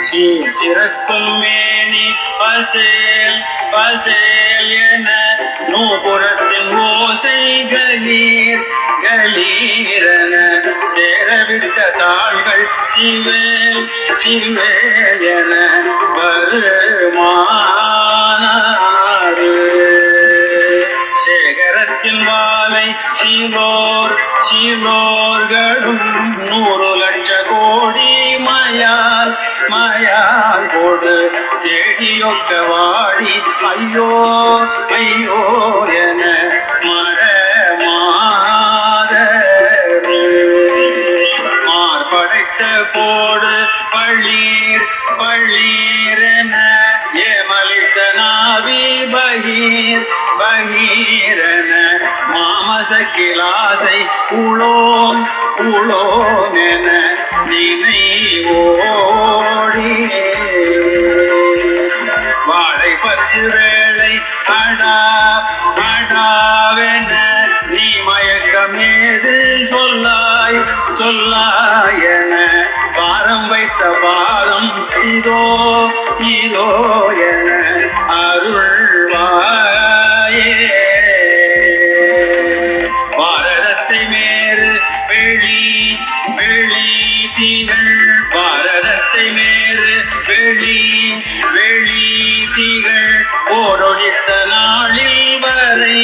சீர் மேனி பசேல் பசேல் என நூபுரத்தின் ஓசை கலீர் கலீரன சேரவிட்ட தாள்கள் சிவேல் சிவேல் என வருமானாறு. சேகரத்தின் வாலை சிவோர் சிவோர்களும் நூறு மயால் கொடு தேடியொக்க வாடி ஐயோ ஐயோ என மரமாதரு மார்படைத்த போடு பள்ளீர் பள்ளீரென ஏமலித்த நாவி பகீர் பகீரன மாமச கிலாசை உளோம் உளோம் என நினைவோ வேளை அடா அடாவென நீ மயக்கமேது சொல்லாய் சொல்லாய் என பாரம் வைத்த பாதம் இதோ இதோ என அருள்வாய். வெளி வெளி திகழ் போரொழித்த நாளில் வரை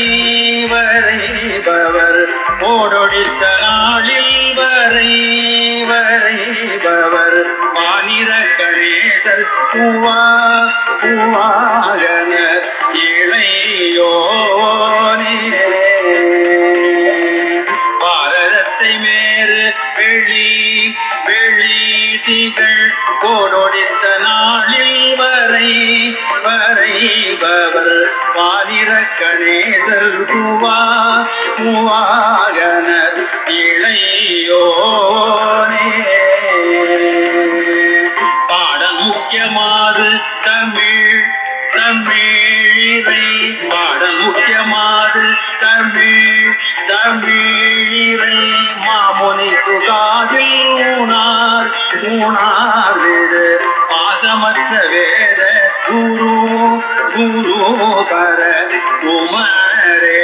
வரைபவர் பவர். நாளில் வரை வரைபவர் மாநில கணேசர் பூவா பூவாகனர் இளையோனே. பாரதத்தை மேறு வெளி வெளி திகழ். போரொடித்த நாளில் வரை வரைபவர் பாதிர கணேசர் பூவா பூவாகனர் இளையோனே. பாடல் முக்கியமாறு தமிழ் தமிழிவை பாடல் முக்கியமாறு தமிழ் தமிழ். ஊனார் ஊனார் பாசமற்ற வேத குரு குரு கர குமரேதா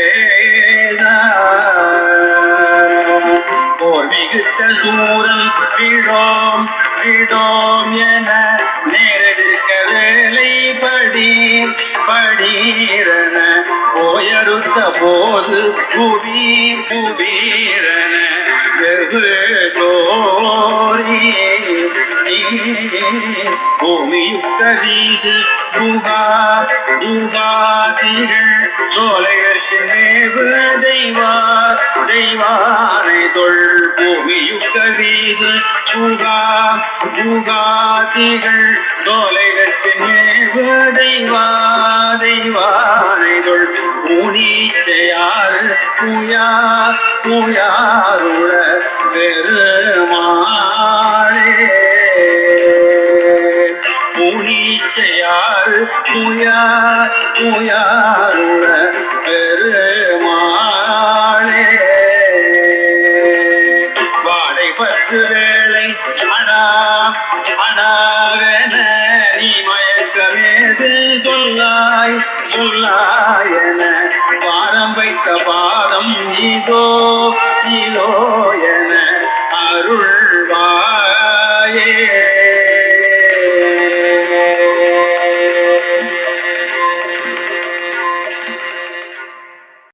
போர் மிகுத்த சூரன் விடோம் விடோம் என நேரெடுக்க வேலை படி படீரன போயறுத்த போது குபீர் குபீரென வெகு சோ பூமியுக்தீசி வீசு குகா குகாதிகள் சோலையற்கு மேவு தெய்வா தெய்வானை தொல். பூமியுக்தீசி வீசு குகா குகாதிகள் சோலையற்கு மேவு தெய்வா தெய்வானை தொல். ஊனீச்சையார் புயா புயாருள பெருமாள். புனிச்சையார் புயா பெருமாளே. வாடை பற்று வேளை அடா அடாவென நீ மயக்கமேது சொல்லாய் சொல்லாயென பாரம் வைத்த பாதம் இதோ இதோ